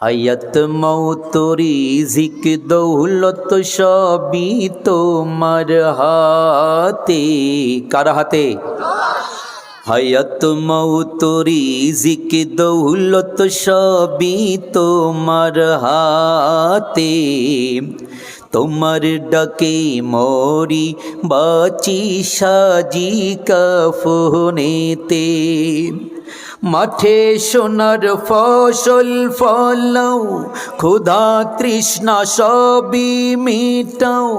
হায়াত মৌত রিজিক দৌলত সবই তোমার হাতে। কার হাতে? হায়াত মৌত রিজিক দৌলত সবই তোমার হাতে। তোমার ডাকে মরি বাচি সাজি কাফনেতে। মাঠে সোনার ফসল ফলাও, ক্ষুধা তৃষ্ণা সবই মিটাও।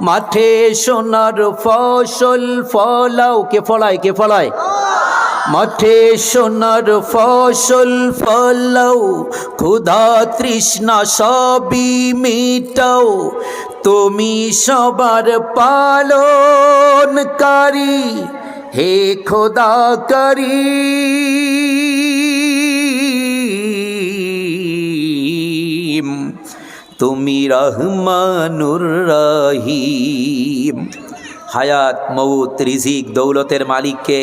মাঠে সোনার ফসল ফলাও। কে ফলায় কে ফলায়? মাঠে সোনার ফসল ফলাও, ক্ষুধা তৃষ্ণা সবই মিটাও। তুমি সবার পালনকারী হে খোদা করিম তুমি রহমানুর রহিম। হায়াত মৌত রিজিক, দৌলতের মালিককে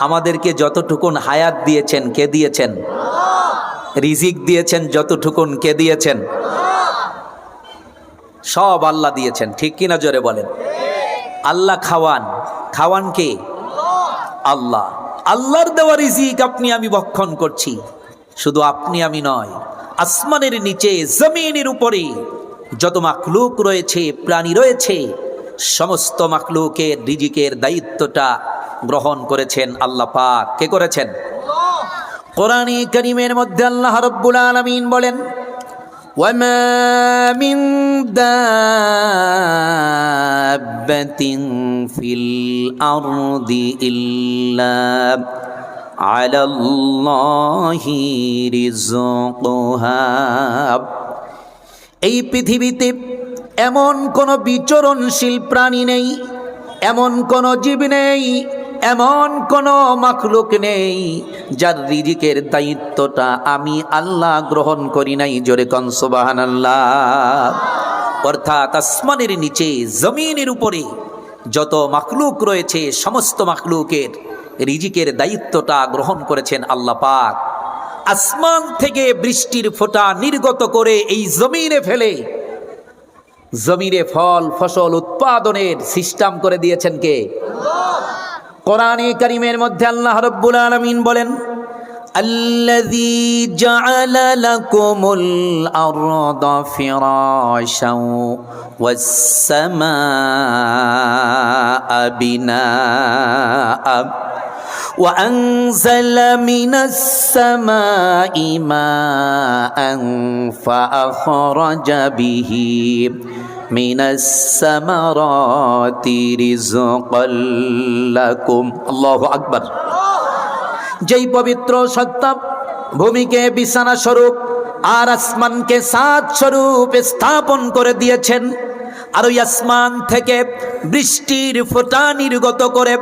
আমাদেরকে যতটুকুন হায়াত দিয়েছেন, কে দিয়েছেন? রিজিক দিয়েছেন, যতটুকুন কে দিয়েছেন? সব আল্লাহ দিয়েছেন, ঠিক কিনা জোরে বলেন? আল্লাহ খাওয়ান খাওয়ান কে? আল্লাহ। আল্লাহর দেওয়া রিজিক আপনি আমি ভক্ষণ করছি। শুধু আপনি আমি নয় আসমানের নিচে জমিনের উপরে যত মাকলুক রয়েছে প্রাণী রয়েছে সমস্ত মাকলুকের রিজিকের দায়িত্বটা গ্রহণ করেছেন আল্লাহ পাক। কে করেছেন? কোরআনে করিমের মধ্যে আল্লাহ রব্বুল আলামিন বলেন وما من دابة في الأرض إلا على الله رزقها এই পৃথিবীতে এমন কোনো বিচরণশীল প্রাণী নেই এমন কোনো জীব নেই এমন কোনো মাখলুক নেই যার রিজিকের দায়িত্বটা আমি আল্লাহ গ্রহণ করি নাই, জোরে কনসবাহান আল্লাহ অর্থাৎ আসমানের নিচে, জমিনের উপরে যত মাখলুক রয়েছে, সমস্ত মাখলুকের রিজিকের দায়িত্বটা গ্রহণ করেছেন আল্লাহ পাক। আসমান থেকে বৃষ্টির ফোঁটা নির্গত করে এই জমিনে ফেলে, জমিনে ফল, ফসল উৎপাদনের সিস্টেম করে দিয়েছেন কে? কোরআনে কারিমের মধ্যে আল্লাহ রব্বুল আলামিন বলেন الذي جعل لكم الأرض فراشا والسماء بناء وأنزل من السماء ماء فأخرج به من الثمرات رزقا لكم الله أكبر যেই পবিত্র সত্তা ভূমিকে বিছানা স্বরূপ আর আসমানকে সাত স্বরূপ স্থাপন করে দিয়েছেন আর ওই আসমান থেকে বৃষ্টির ফোঁটা নির্গত করে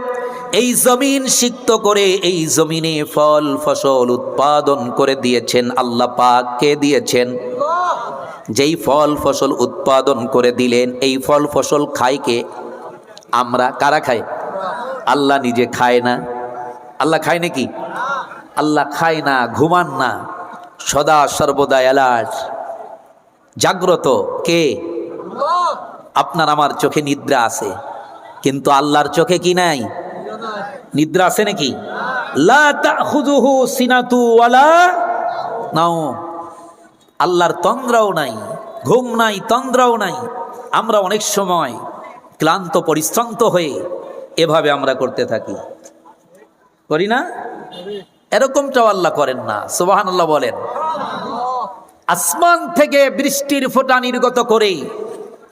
এই জমিন সিক্ত করে এই জমিনে ফল ফসল উৎপাদন করে দিয়েছেন আল্লাহ পাক কে দিয়েছেন যেই ফল ফসল উৎপাদন করে দিলেন, এই ফল ফসল খাই কে? আমরা কারা খাই আল্লাহ নিজে খায় না। আল্লাহ খায় নাকি? আল্লাহ খায় না, ঘুমান না। সদা সর্বদা অ্যালার্ট জাগ্রত কে? আপনার আমার চোখে নিদ্রা আছে, কিন্তু আল্লাহর চোখে কি নাই? নিদ্রা আছে নাকি? লা তাখুযুহু সিনাতু ওয়ালা নাও আল্লাহর তন্দ্রাও নাই, ঘুম নাই, তন্দ্রাও নাই। আমরা অনেক সময় ক্লান্ত, পরিশ্রান্ত হয়ে এভাবে আমরা করতে থাকি। করি না? এরকমটাও আল্লাহ করেন না। সুবাহান আল্লাহ বলেন, আসমান থেকে বৃষ্টির ফোঁটা নির্গত করে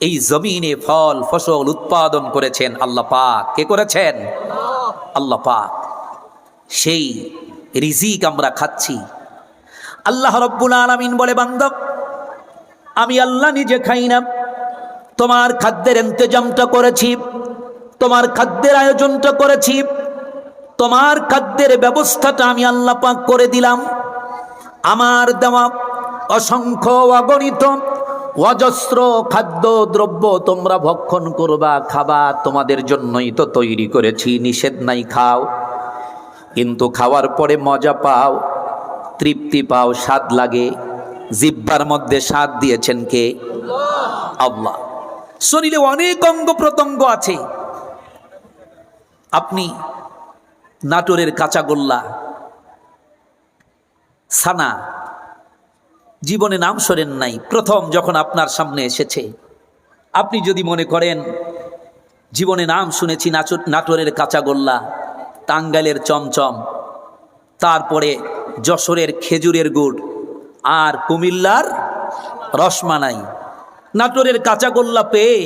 এই জমিনে ফল, ফসল উৎপাদন করেছেন আল্লাহ পাক। কে করেছেন? আল্লাহ পাক। সেই রিজিক আমরা খাচ্ছি। আল্লাহ রব্বুল আলমিন বলে বান্ধব আমি আল্লাহ নিজে খাই না। তোমার খাদ্যের ইন্তজামটা করেছি, তোমার খাদ্যের আয়োজনটা করেছি, তোমার খাদ্যের ব্যবস্থাটা আমি আল্লাহ পাক করে দিলাম। আমার দেওয়া অসংখ্য অগণিত অজস্র খাদ্য দ্রব্য তোমরা ভক্ষণ করবা, খাবা, তোমাদের জন্যই তো তৈরি করেছি, নিষেধ নাই, খাও। কিন্তু খাওয়ার পরে মজা পাও। তৃপ্তি পাও, স্বাদ লাগে। জিব্বার মধ্যে স্বাদ দিয়েছেন কে? আল্লাহ। শরীরে অনেক অঙ্গ প্রত্যঙ্গ আছে। আপনি নাটোরের কাঁচাগোল্লা, সানা, জীবনে নাম সরেন নাই, প্রথম যখন আপনার সামনে এসেছে। আপনি যদি মনে করেন, জীবনে নাম শুনেছি নাচর নাটোরের কাঁচাগোল্লা, টাঙ্গাইলের চমচম তারপরে যশোরের খেজুরের গুড় আর কুমিল্লার রসমালাই নাটোরের কাঁচাগোল্লা পেয়ে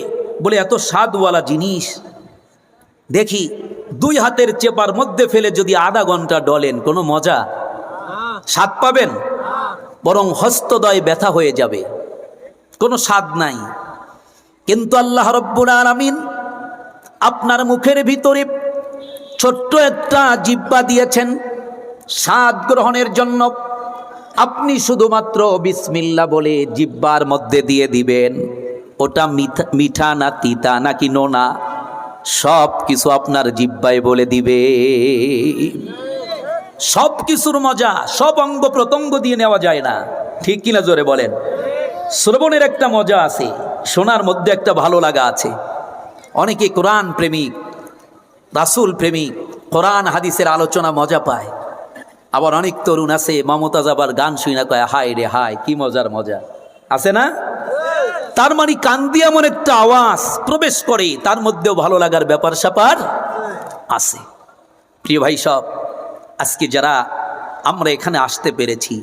বলে এত স্বাদওয়ালা জিনিস। দেখি দুই হাতের চেপার মধ্যে ফেলে যদি আধা ঘণ্টা ডলেন, কোনো মজা? স্বাদ পাবেন? বরং হস্তদয় ব্যথা হয়ে যাবে। কোনো স্বাদ নাই। কিন্তু আল্লাহ রব্বুল আলামিন আপনার মুখের ভিতরে ছোট্ট একটা জিব্বা দিয়েছেন। স্বাদ গ্রহণের জন্য আপনি শুধুমাত্র বিসমিল্লা বলে জিব্বার মধ্যে দিয়ে দিবেন। ওটা মিঠা না তিতা নাকি নোনা? সব কিছু আপনার জিব্বায় বলে দিবে। সব কিছুর মজা, সব অঙ্গ প্রত্যঙ্গ দিয়ে নেওয়া যায় না। ঠিক কিনা জোরে বলেন? শ্রবণের একটা মজা আছে, শোনার মধ্যে একটা ভালো লাগা আছে। অনেকে কোরআন প্রেমিক, রাসুল প্রেমিক, কোরআন, হাদিসের আলোচনা মজা পায়। আবার অনেক তরুণ আছে, মমতাজ আবার গান শুই না কয়, হায় রে হায়, কি মজার মজা। আছে না? তার মানে কান দিয়ে এমন একটা আওয়াজ প্রবেশ করে, তার মধ্যেও ভালো লাগার ব্যাপার স্যাপার আছে। প্রিয় ভাই সব, আজকে যারা আমরা এখানে আসতে পেরেছি,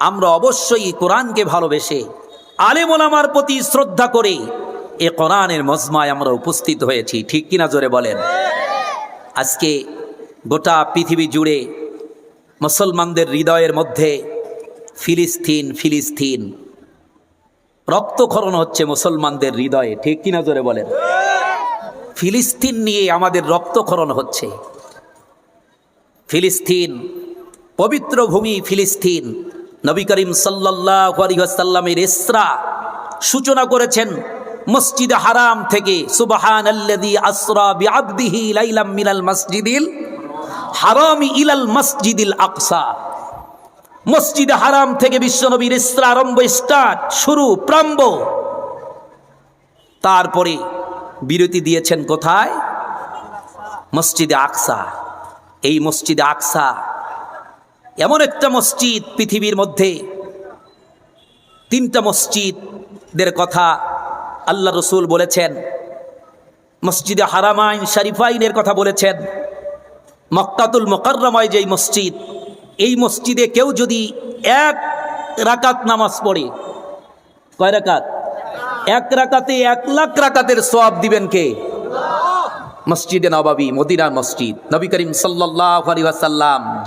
আমরা অবশ্যই কোরআনকে ভালোবেসে আলেমোলামার প্রতি শ্রদ্ধা করে এ কোরআনের মজমায় আমরা উপস্থিত হয়েছি। ঠিক কিনা জোরে বলেন? আজকে গোটা পৃথিবী জুড়ে মুসলমানদের হৃদয়ের মধ্যে ফিলিস্তিন ফিলিস্তিন। রক্তক্ষরণ হচ্ছে মুসলমানদের হৃদয়ে, ঠিক কিনা জোরে বলেন? ফিলিস্তিন নিয়ে আমাদের রক্তক্ষরণ হচ্ছে। ফিলিস্তিন, পবিত্র ভূমি ফিলিস্তিন। নবী করিম সাল্লাহ ইসরা সূচনা করেছেন মসজিদ হারাম থেকে সুবাহান আল্লাদি আসরা লাইলাম মিনাল মসজিদিল হারামি ইলাল মসজিদিল আকসা। মসজিদ হারাম থেকে বিশ্বনবীর ইসরা আরম্ভ, স্টার্ট, শুরু প্রাম্ব তারপরে বিরতি দিয়েছেন কোথায়? মসজিদে আকসা। এই মসজিদে আকসা এমন একটা মসজিদ পৃথিবীর মধ্যে, তিনটা মসজিদদের কথা আল্লাহ রসুল বলেছেন। মসজিদে হারামাইন, শরীফাইনের কথা বলেছেন। মক্কাতুল মোকাররমায় যেই মসজিদ, এই মসজিদে কেউ যদি এক রাকাত নামাজ পড়ে, কয় রাকাত? এক রাকাতে এক লাখ রাকাতের সওয়াব দিবেন কে? মসজিদে নবাবী, মদিনার মসজিদ। নবী করিম সাল্লাহ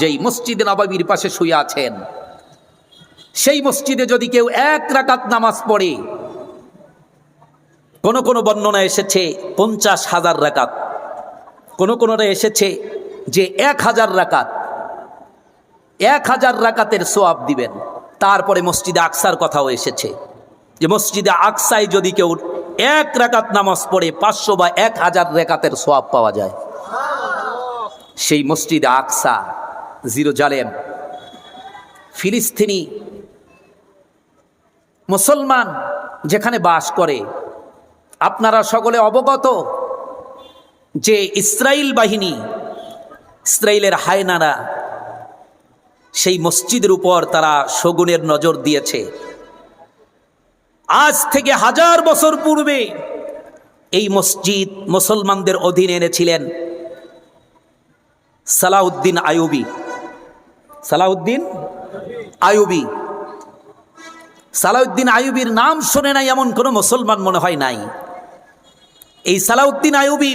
যেই মসজিদে নবাবীর পাশে শুয়ে আছেন, সেই মসজিদে যদি কেউ এক রাকাত নামাজ পড়ে, কোন কোন বর্ণনা এসেছে পঞ্চাশ হাজার রাকাত, কোন কোনটা এসেছে যে এক হাজার রাকাত, এক হাজার রাকাতের সোয়াব দিবেন। তারপরে মসজিদে আকসার কথাও এসেছে। যে মসজিদে আকসায় যদি কেউ এক রাকাত নামাজ পড়ে, পাঁচশো বা এক হাজার রেকাতের সোয়াব পাওয়া যায়। সেই মসজিদে আকসা, জিরো জালেম, ফিলিস্তিনি মুসলমান যেখানে বাস করে, আপনারা সকলে অবগত যে ইসরায়েল বাহিনী ইসরায়েলের হায়নারা সেই মসজিদের উপর তারা শগুনের নজর দিয়েছে। আজ থেকে হাজার বছর পূর্বে এই মসজিদ মুসলমানদের অধীনে এনেছিলেন সালাউদ্দিন আয়ুবি সালাউদ্দিন আয়ুবি সালাউদ্দিন আয়ুবির নাম শোনে নাই এমন কোনো মুসলমান মনে হয় নাই। এই সালাউদ্দিন আয়ুবি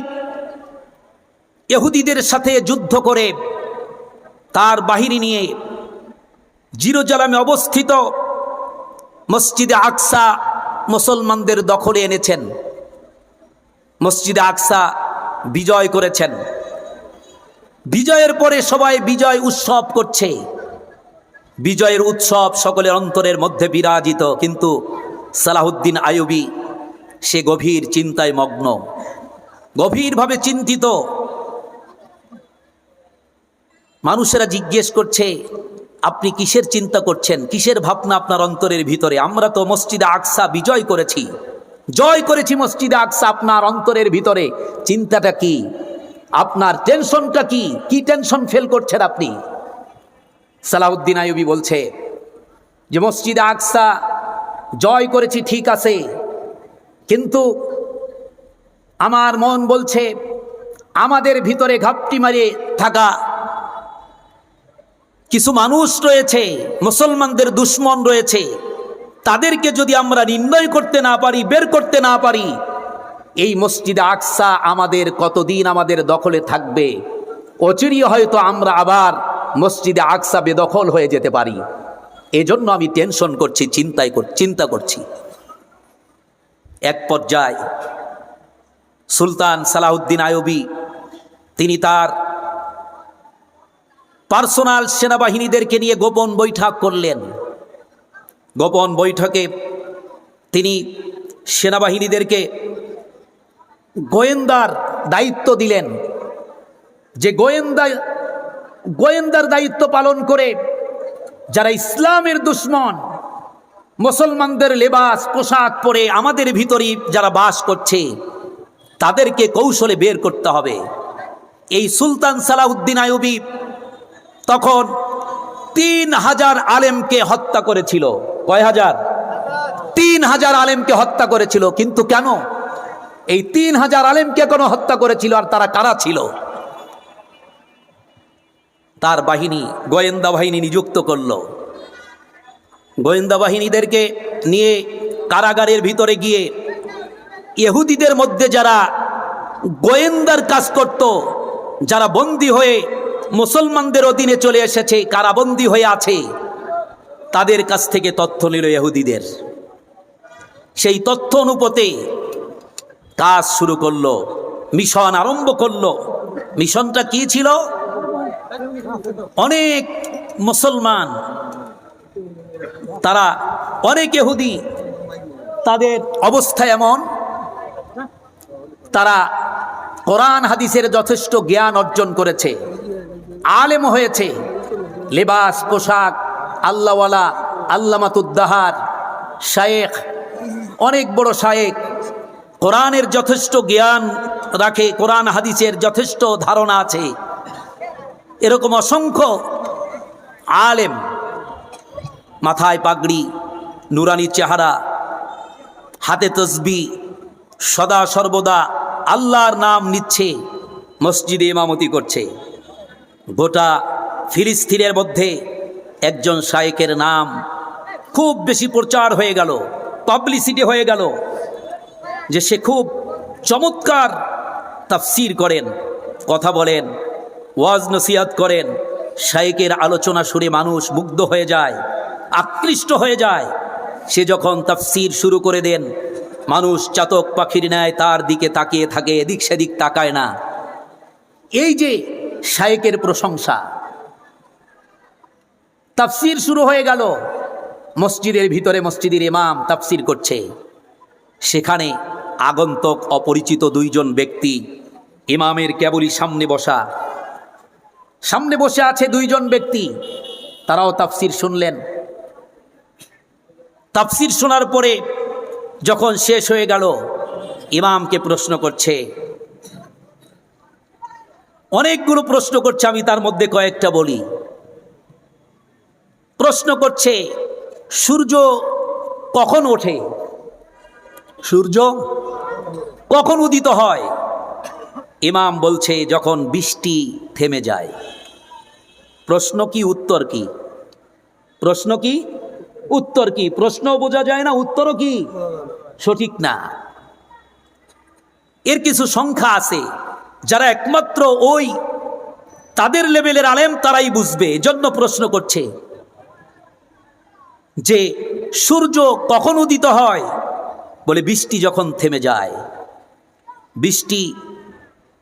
ইহুদিদের সাথে যুদ্ধ করে তার বাহিনী নিয়ে জিরোজালামে অবস্থিত মসজিদে আকসা মুসলমানদের দখলে এনেছেন। মসজিদে আকসা বিজয় করেছেন। বিজয়ের পরে সবাই বিজয় উৎসব করছে। বিজয়ের উৎসব সকলের অন্তরের মধ্যে বিরাজিত, কিন্তু সালাহুদ্দিন আয়ুবি সে গভীর চিন্তায় মগ্ন। গভীরভাবে চিন্তিত মানুষেরা জিজ্ঞেস করছে, আপনি কিসের চিন্তা করছেন? কিসের ভাবনা আপনার অন্তরের ভিতরে? আমরা তো মসজিদে আকসা বিজয় করেছি। জয় করেছি মসজিদে আকসা আপনার অন্তরের ভিতরে। চিন্তাটা কি? আপনার টেনশনটা কি? কি টেনশন ফেল করছেন আপনি? সালাউদ্দিন আইবি বলছে যে, মসজিদে আকসা জয় করেছি ঠিক আছে, কিন্তু আমার মন বলছে, আমাদের ভিতরে ঘাপটি মারিয়ে থাকা কিছু মানুষ রয়েছে, মুসলমানদের দুশ্মন রয়েছে। তাদেরকে যদি আমরা নির্ণয় করতে না পারি, বের করতে না পারি, এই মসজিদে আকসা আমাদের কতদিন আমাদের দখলে থাকবে? অচিরিয়ে হয়তো আমরা আবার মসজিদে আকসা বেদখল হয়ে যেতে পারি। এজন্য আমি টেনশন করছি চিন্তায় চিন্তা করছি। এক পর্যায়ে সুলতান সালাউদ্দিন আয়বি তিনি তার পার্সোনাল সেনাবাহিনীদেরকে নিয়ে গোপন বৈঠক করলেন। গোপন বৈঠকে তিনি সেনাবাহিনীদেরকে গোয়েন্দার দায়িত্ব দিলেন। যে গোয়েন্দা, গোয়েন্দার দায়িত্ব পালন করে যারা ইসলামের দুশ্মন, মুসলমানদের লেবাস, পোশাক পরে আমাদের ভিতরেই যারা বাস করছে, তাদেরকে কৌশলে বের করতে হবে। এই সুলতান সালাউদ্দিন আয়ুবী তখন তিন হাজার আলেমকে হত্যা করেছিল। কয় হাজার? তিন হাজার আলেমকে হত্যা করেছিল। কিন্তু কেন? এই তিন হাজার আলেমকে কেন হত্যা করেছিল আর তারা কারা ছিল? তার বাহিনী গোয়েন্দা বাহিনী নিযুক্ত করল। গোয়েন্দা বাহিনীদেরকে নিয়ে কারাগারের ভিতরে গিয়ে ইহুদিদের মধ্যে যারা গোয়েন্দার কাজ করত, যারা বন্দী হয়ে মুসলমানদের অধীনে চলে এসেছে, কারাবন্দী হয়ে আছে। তাদের কাছ থেকে তথ্য নিল ইহুদিদের। সেই তথ্য অনুপতে কাজ শুরু করল, মিশন আরম্ভ করল। মিশনটা কি ছিল? অনেক মুসলমান, তারা অনেক এহুদি তাদের অবস্থা এমন, তারা কোরআন, হাদিসের যথেষ্ট জ্ঞান অর্জন করেছে। আলেম হয়েছে। লেবাস, পোশাক, আল্লাহওয়ালা, আল্লামাতুদ্দাহার, শায়েখ, অনেক বড় শায়েক কোরআনের যথেষ্ট জ্ঞান রাখে, কোরআন হাদিসের যথেষ্ট ধারণা আছে। এরকম অসংখ্য আলেম, মাথায় পাগড়ি, নুরানি চেহারা, হাতে তসবি, সদা সর্বদা আল্লাহর নাম নিচ্ছে, মসজিদে ইমামতি করছে। গোটা ফিলিস্তিনের মধ্যে একজন শায়েকের নাম খুব বেশি প্রচার হয়ে গেল পাবলিসিটি হয়ে গেল, যে সে খুব চমৎকার তাফসির করেন, কথা বলেন, ওয়াজ নসিয়াত করেন, শায়েকের আলোচনা শুনে মানুষ মুগ্ধ হয়ে যায়, আকৃষ্ট হয়ে যায়। সে যখন তাফসির শুরু করে দেন, মানুষ চাতক পাখির ন্যায় তার দিকে তাকিয়ে থাকে, এদিক সেদিক তাকায় না। এই যে শায়েকের প্রশংসা। তাফসির শুরু হয়ে গেল। মসজিদের ভিতরে মসজিদের ইমাম তাফসির করছে। সেখানে আগন্তক অপরিচিত দুইজন ব্যক্তি ইমামের কেবলই সামনে বসা। সামনে বসে আছে দুইজন ব্যক্তি। তারাও তাফসির শুনলেন। তাফসির শোনার পরে যখন শেষ হয়ে গেল, ইমামকে প্রশ্ন করছে অনেকগুলো প্রশ্ন করছে, আমি তার মধ্যে কয়েকটা বলি। প্রশ্ন করছে, সূর্য কখন ওঠে? সূর্য কখন উদিত হয়? ইমাম বলছে, যখন বৃষ্টি থেমে যায়। প্রশ্ন কি, উত্তর কি? প্রশ্ন কি, উত্তর কি? প্রশ্ন বোঝা যায় না, উত্তরও কি? সঠিক না। এর কিছু সংখ্যা আছে। যারা একমাত্র ওই তাদের লেভেলের আলেম তারাই বুঝবে জন্য প্রশ্ন করছে যে সূর্য কখন উদিত হয়? বলে বৃষ্টি যখন থেমে যায়। বৃষ্টি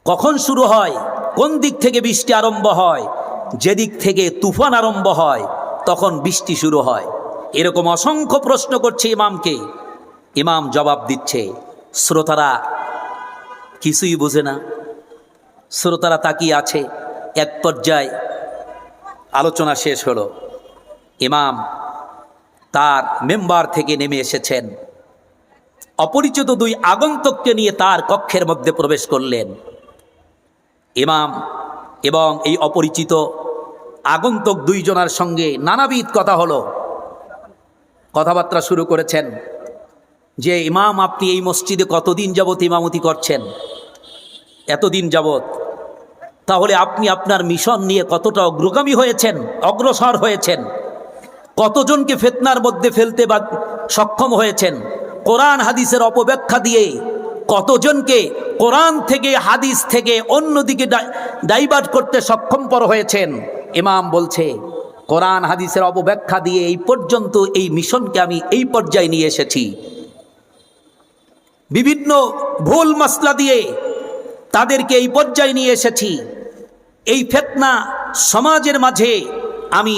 কখন শুরু হয়? কোন দিক থেকে বৃষ্টি আরম্ভ হয়? যেদিক থেকে তুফান আরম্ভ হয়, তখন বৃষ্টি শুরু হয়। এরকম অসংখ্য প্রশ্ন করছে ইমামকে। ইমাম জবাব দিচ্ছে, শ্রোতারা, কিছুই বোঝে না। শ্রোতারা তাকিয়ে আছে, এক পর্যায়ে আলোচনা শেষ হলো। ইমাম তার মেম্বার থেকে নেমে এসেছেন। অপরিচিত দুই আগন্তককে নিয়ে তার কক্ষের মধ্যে প্রবেশ করলেন। ইমাম এবং এই অপরিচিত আগন্তক দুইজনার সঙ্গে নানাবিধ কথা হলো। কথাবার্তা শুরু করেছেন যে, ইমাম, আপনি এই মসজিদে কতদিন যাবত ইমামতি করছেন? এতদিন যাবত তাহলে আপনি আপনার মিশন নিয়ে কতটা অগ্রগামী হয়েছেন, অগ্রসর হয়েছেন? কতজনকে ফেতনার মধ্যে ফেলতে বা সক্ষম হয়েছেন? কোরআন হাদিসের অপব্যাখ্যা দিয়ে কতজনকে কোরআন থেকে, হাদিস থেকে অন্যদিকে ডাইভার্ট করতে সক্ষম সক্ষমপর হয়েছেন? ইমাম বলছে, কোরআন হাদিসের অপব্যাখ্যা দিয়ে এই পর্যন্ত এই মিশনকে আমি এই পর্যায়ে নিয়ে এসেছি। বিভিন্ন ভুল মশলা দিয়ে তাদেরকে এই পর্যায়ে নিয়ে এসেছি। এই ফেতনা সমাজের মাঝে আমি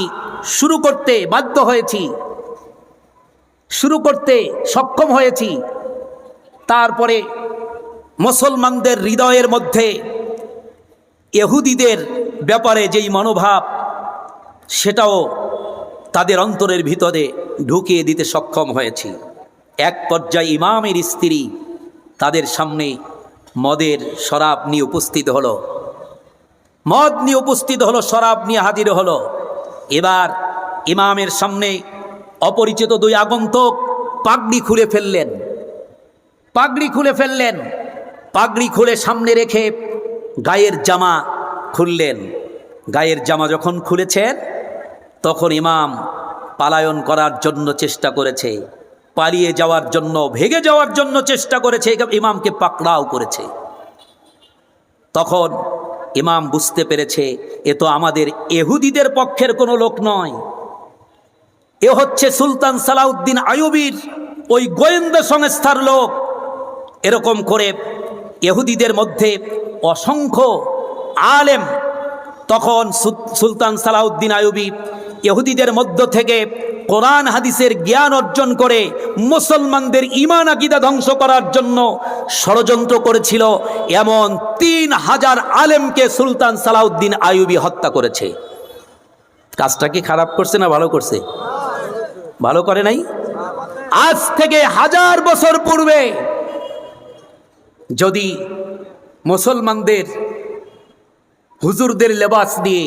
শুরু করতে বাধ্য হয়েছি, শুরু করতে সক্ষম হয়েছি। তারপরে মুসলমানদের হৃদয়ের মধ্যে এহুদিদের ব্যাপারে যেই মনোভাব, সেটাও তাদের অন্তরের ভিতরে ঢুকিয়ে দিতে সক্ষম হয়েছি। এক পর্যায়ে ইমামের স্ত্রী তাদের সামনে মদের শরাব নিয়ে উপস্থিত হলো। মদ নিয়ে উপস্থিত হলো, শরাব নিয়ে হাজির হলো। এবার ইমামের সামনে অপরিচিত দুই আগন্তক পাগড়ি খুলে ফেললেন। পাগড়ি খুলে ফেললেন। পাগড়ি খুলে সামনে রেখে গায়ের জামা খুললেন। গায়ের জামা যখন খুলেছেন, তখন ইমাম পালায়ন করার জন্য চেষ্টা করেছে, পালিয়ে যাওয়ার জন্য, ভেগে যাওয়ার জন্য চেষ্টা করেছে ইমামকে পাকড়াও করেছে। তখন ইমাম বুঝতে পেরেছে, এ তো আমাদের এহুদিদের পক্ষের কোনো লোক নয়। এ হচ্ছে সুলতান সালাউদ্দিন আয়ুবীর ওই গোয়েন্দা সংস্থার লোক। এরকম করে এহুদিদের মধ্যে অসংখ্য আলেম, তখন সুলতান সালাউদ্দিন আয়ুবী ইহুদিদের মধ্য থেকে কোরআন, হাদিসের জ্ঞান অর্জন করে মুসলমানদের ইমান আকিদা ধ্বংস করার জন্য ষড়যন্ত্র করেছিল এমন তিন হাজার আলেমকে সুলতান সালাউদ্দিন আয়ুবি হত্যা করেছে। কাজটা কি খারাপ করছে না ভালো করছে? ভালো করে নাই? আজ থেকে হাজার বছর পূর্বে যদি মুসলমানদের হুজুরদের লেবাস দিয়ে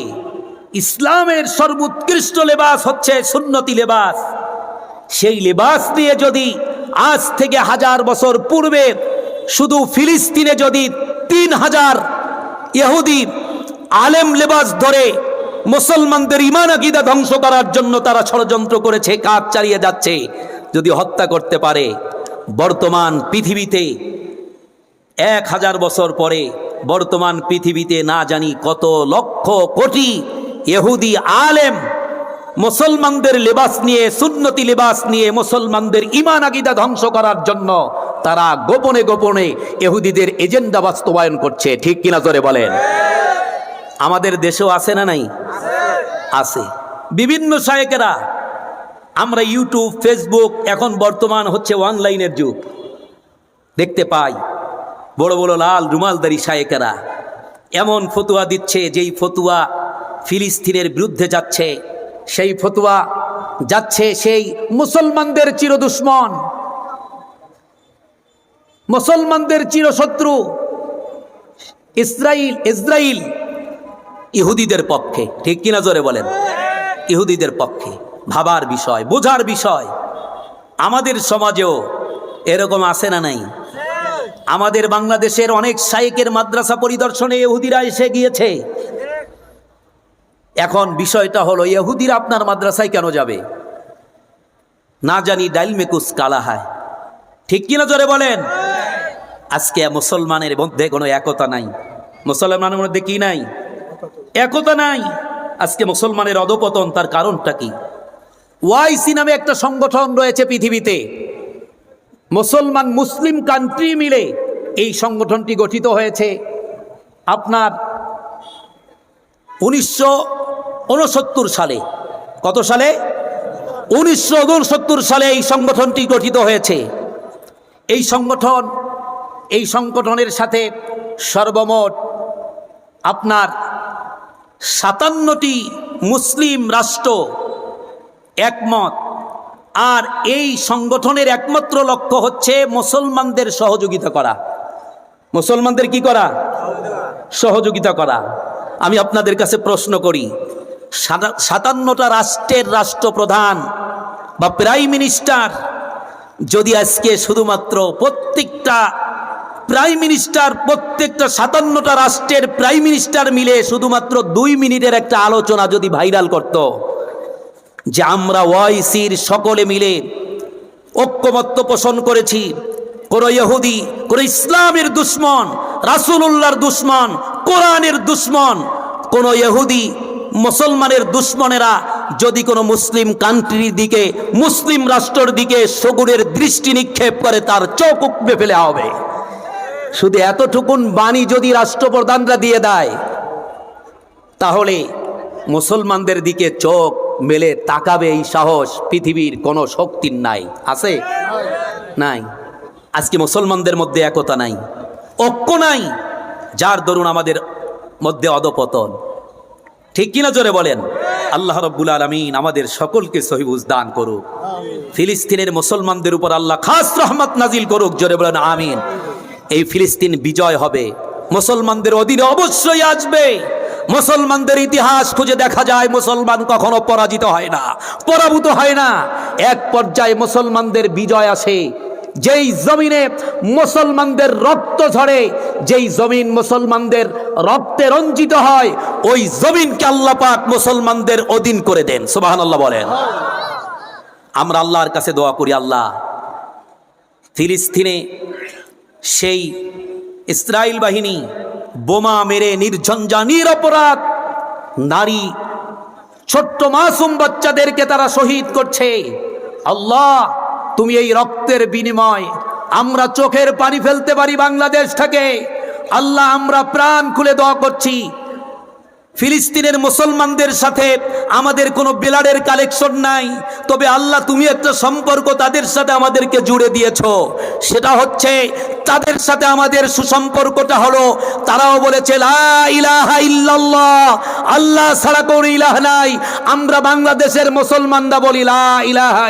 ইসলামের সর্বোৎকৃষ্ট লেবাস হচ্ছে সুন্নতি লেবাস। সেই লেবাস দিয়ে যদি আজ থেকে হাজার বছর পূর্বে শুধু ফিলিস্তিনে যদি তিন হাজার ইহুদি আলেম লেবাস ধরে মুসলমানদের ইমান আকিদা ধ্বংস করার জন্য তারা ষড়যন্ত্র করেছে, কাজ চালিয়ে যাচ্ছে, যদি হত্যা করতে পারে, বর্তমান পৃথিবীতে এক হাজার বছর পরে বর্তমান পৃথিবীতে না জানি কত লক্ষ কোটি ইহুদি আলেম, মুসলমানদের লেবাস নিয়ে, সুন্নতি লেবাস নিয়ে মুসলমানদের ইমান আগিদা ধ্বংস করার জন্য তারা গোপনে গোপনে এহুদিদের এজেন্ডা বাস্তবায়ন করছে। ঠিক কিনা জোরে বলেন? আমাদের দেশেও আছে না নাই? আছে। বিভিন্ন শায়েকেরা, আমরা ইউটিউব, ফেসবুক, এখন বর্তমান হচ্ছে অনলাইনের যুগ। দেখতে পাই, বড় বড় লাল রুমালদারি শায়েকেরা, এমন ফতুয়া দিচ্ছে যেই ফতুয়া ফিলিস্তিনের বিরুদ্ধে যাচ্ছে, সেই ফতুয়া যাচ্ছে সেই মুসলমানদের চিরদুশ্মন। মুসলমানদের চিরশত্রু ইসরাইল ইসরাইল ইহুদিদের পক্ষে। ঠিক কিনা জোরে বলেন? ইহুদিদের পক্ষে। ভাবার বিষয়, বোঝার বিষয়। আমাদের সমাজেও এরকম আছে না নাই? আমাদের বাংলাদেশের অনেক সাইকের মাদ্রাসা পরিদর্শনে ইহুদিরা এসে গিয়েছে। এখন বিষয়টা হলো, ইহুদিরা আপনার মাদ্রাসায় কেন যাবে? না জানি ডাইল মেকুস কালা হয়। ঠিক কিনা জোরে বলেন? আজকে মুসলমানের মধ্যে কোনো একতা নাই। মুসলমানের মধ্যে কি নাই? একতা নাই। আজকে মুসলমানের অধপতন তার কারণটা কি? ওয়াইসি নামে একটা সংগঠন রয়েছে পৃথিবীতে। মুসলমান মুসলিম কান্ট্রি মিলে এই সংগঠনটি গঠিত হয়েছে। আপনার উনিশশো উনসত্তর সালে, কত সালে? উনিশশো উনসত্তর সালে এই সংগঠনটি গঠিত হয়েছে। এই সংগঠন, এই সংগঠনের সাথে সর্বমোট আপনার সাতান্নটি মুসলিম রাষ্ট্র একমত। আর এই সংগঠনের একমাত্র লক্ষ্য হচ্ছে মুসলমানদের সহযোগিতা করা। মুসলমানদের কি করা? সহযোগিতা করা। আমি আপনাদের কাছে প্রশ্ন করি সাতান্নটা রাষ্ট্রের রাষ্ট্রপ্রধান বা প্রাইম মিনিস্টার, যদি আজকে শুধুমাত্র প্রত্যেকটা প্রাইম মিনিস্টার, প্রত্যেকটা সাতান্নটা রাষ্ট্রের প্রাইম মিনিস্টার মিলে শুধুমাত্র দুই মিনিটের একটা আলোচনা যদি ভাইরাল করত, যে আমরা ওয়াইসির সকলে মিলে ঐক্যমত্য পোষণ করেছি, কোন ইহুদি, কোনো ইসলামের দুশ্মন, রাসূলুল্লাহর দুশ্মন, কোরআনের দুশ্মন, কোনো ইহুদি মুসলমানের দুশ্মনেরা যদি কোনো মুসলিম কান্ট্রির দিকে, মুসলিম রাষ্ট্রের দিকে সগুরের দৃষ্টি নিক্ষেপ করে, তার চোখ উপড়ে ফেলে হবে। শুধু এতটুকুন বাণী যদি রাষ্ট্রপ্রধানরা দিয়ে দেয়, তাহলে মুসলমানদের দিকে চোখ মেলে তাকাবে এই সাহস পৃথিবীর কোনো শক্তির নাই। আছে? নাই। আজকে মুসলমানদের মধ্যে একতা নাই, ঐক্য নাই, যার দরুন আমাদের মধ্যে অধপতন। ঠিক কিনা জোরে বলেন? আল্লাহ রব্বুল আলমিন আমাদের সকলকে সহিবুজ দান করুক। ফিলিস্তিনের মুসলমানদের উপর আল্লাহ খাস রহমত নাজিল করুক জোরে বলেন আমিন। এই ফিলিস্তিন বিজয় হবে। মুসলমানদের অধীনে অবশ্যই আসবে। মুসলমানদের ইতিহাস খুঁজে দেখা যায় মুসলমান কখনো পরাজিত হয় না পরাভূত হয় না। এক পর্যায়ে মুসলমানদের বিজয় আসে। যেই জমিনে মুসলমানদের রক্ত ঝরে, যেই জমিন মুসলমানদের রক্তে রঞ্জিত হয়, ওই জমিনকে আল্লাহ পাক মুসলমানদের অধীন করে দেন। সুবাহান আল্লাহ বলেন। আমরা আল্লাহর কাছে দোয়া করি, আল্লাহ। ফিলিস্তিনে সেই ইসরায়েল বাহিনী বোমা মেরে নির্ঝঞ্ঝা নিরপরাধ নারী, ছোট্ট মাসুম বাচ্চাদেরকে তারা শহীদ করছে। আল্লাহ তুমি এই রক্তের বিনিময় আমরা চোখের পানি ফেলতে পারি বাংলাদেশ থেকে। আল্লাহ, আমরা প্রাণ খুলে দোয়া করছি। ফিলিস্তিনের মুসলমানদের সাথে আমাদের কোনো বেলারের কালেকশন নাই। তবে আল্লাহ, তুমি একটা সম্পর্ক তাদের সাথে আমাদেরকে জুড়ে দিয়েছ। সেটা হচ্ছে, তাদের সাথে আমাদের সুসম্পর্কটা হলো, তারাও বলেছে আল্লাহ ছাড়া কোনো ইলাহ নাই। আমরা বাংলাদেশের মুসলমানরা বলি ইলাহা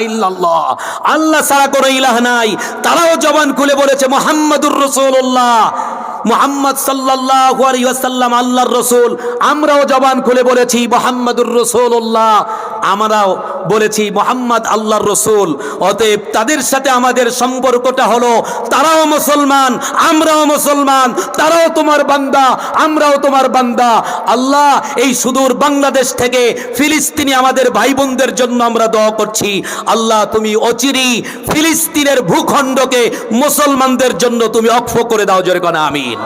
আল্লাহ ছাড়া কোনো ইলাহ নাই। তারাও জবান খুলে বলেছে, মোহাম্মদুর রসুল্লাহ মোহাম্মদ ওয়াসাল্লাম, আল্লাহর রসুল। আমরাও জবান খুলে বলেছি, মোহাম্মদুর রসুল্লাহ আমরাও বলেছি, মোহাম্মদ আল্লাহর রসুল। অতএব তাদের সাথে আমাদের সম্পর্কটা হলো, তারাও মুসলমান, আমরাও মুসলমান, তারাও তোমার বান্দা, আমরাও তোমার বান্দা। আল্লাহ, এই সুদূর বাংলাদেশ থেকে ফিলিস্তিনি আমাদের ভাই বোনদের জন্য আমরা দোয়া করছি। আল্লাহ, তুমি অচিরি ফিলিস্তিনের ভূখণ্ডকে মুসলমানদের জন্য তুমি অক্ষ করে দাও, জোরে কোন, আমিন।